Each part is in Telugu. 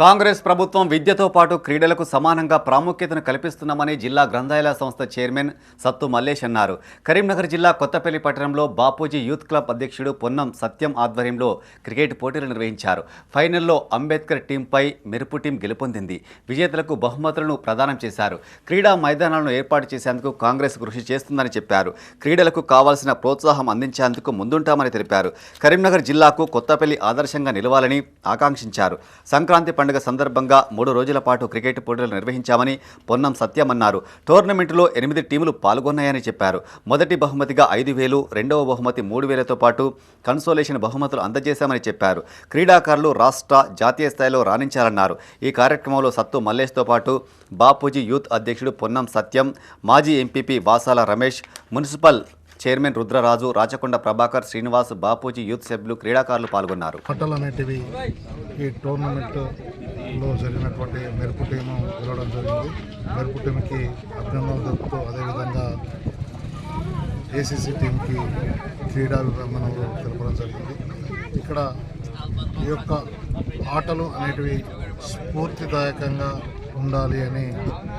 కాంగ్రెస్ ప్రభుత్వం విద్యతో పాటు క్రీడలకు సమానంగా ప్రాముఖ్యతను కల్పిస్తున్నామని జిల్లా గ్రంథాలయ సంస్థ చైర్మన్ సత్తు మల్లేష్ అన్నారు. కరీంనగర్ జిల్లా కొత్తపల్లి పట్టణంలో బాపూజీ యూత్ క్లబ్ అధ్యక్షుడు పొన్నం సత్యం ఆధ్వర్యంలో క్రికెట్ పోటీలు నిర్వహించారు. ఫైనల్లో అంబేద్కర్ టీంపై మెరుపు టీం గెలుపొందింది. విజేతలకు బహుమతులను ప్రదానం చేశారు. క్రీడా మైదానాలను ఏర్పాటు చేసేందుకు కాంగ్రెస్ కృషి చేస్తుందని చెప్పారు. క్రీడలకు కావాల్సిన ప్రోత్సాహం అందించేందుకు ముందుంటామని తెలిపారు. కరీంనగర్ జిల్లాకు కొత్తపల్లి ఆదర్శంగా నిలవాలని ఆకాంక్షించారు. సంక్రాంతి పండుగ సందర్భంగా మూడు రోజుల పాటు క్రికెట్ పోటీలు నిర్వహించామని పొన్నం సత్యం అన్నారు టోర్నమెంటులో ఎనిమిది టీములు పాల్గొన్నాయని చెప్పారు. మొదటి బహుమతిగా ఐదు వేలు రెండవ బహుమతి మూడు వేలతో పాటు కన్సోలేషన్ బహుమతులు అందజేశామని చెప్పారు. క్రీడాకారులు రాష్ట్ర జాతీయ స్థాయిలో రాణించాలన్నారు. ఈ కార్యక్రమంలో సత్తు మల్లేష్తో పాటు బాపూజీ యూత్ అధ్యక్షుడు పొన్నం సత్యం మాజీ MPP Vasala Ramesh municipal chairman Rudraraju Rachakonda Prabhakar Srinivas Bapuji youth సభ్యులు క్రీడాకారులు పాల్గొన్నారు. ఆటలు అనేటివి ఈ టోర్నమెంట్లో జరిగినటువంటి మెరుపు టీము గెలవడం జరిగింది. మెరుపు టీంకి అభినందనలు తెలుపుతూ అదేవిధంగా ఏసీసీ టీంకి క్రీడా అభినందనలు తెలపడం జరిగింది. ఇక్కడ ఈ యొక్క ఆటలు అనేటివి స్ఫూర్తిదాయకంగా ఉండాలి అని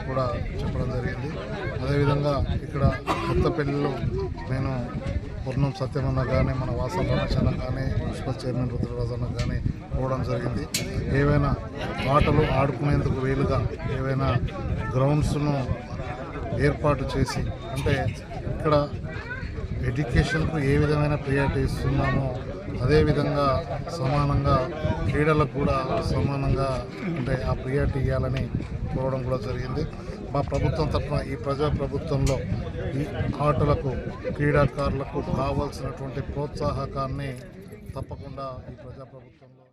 కూడా చెప్పడం జరిగింది. అదేవిధంగా ఇక్కడ కొత్తపల్లిలో నేను పూర్ణం సత్యమన్న కానీ మన వాసన రమేష్ కానీ మున్సిపల్ చైర్మన్ రుద్రరాజు అన్న కానీ పోవడం జరిగింది. ఏవైనా ఆటలు ఆడుకునేందుకు వీలుగా ఏవైనా గ్రౌండ్స్ను ఏర్పాటు చేసి అంటే ఇక్కడ ఎడ్యుకేషన్కు ఏ విధమైన ప్రియారిటీ ఇస్తున్నామో అదేవిధంగా సమానంగా క్రీడలకు కూడా సమానంగా అంటే ఆ ప్రియారిటీ ఇవ్వాలని కోరడం కూడా జరిగింది. మా ప్రభుత్వం తరఫున ఈ ప్రజా ప్రభుత్వంలో ఈ ఆటలకు క్రీడాకారులకు కావాల్సినటువంటి ప్రోత్సాహకాన్ని తప్పకుండా ఈ ప్రజా ప్రభుత్వంలో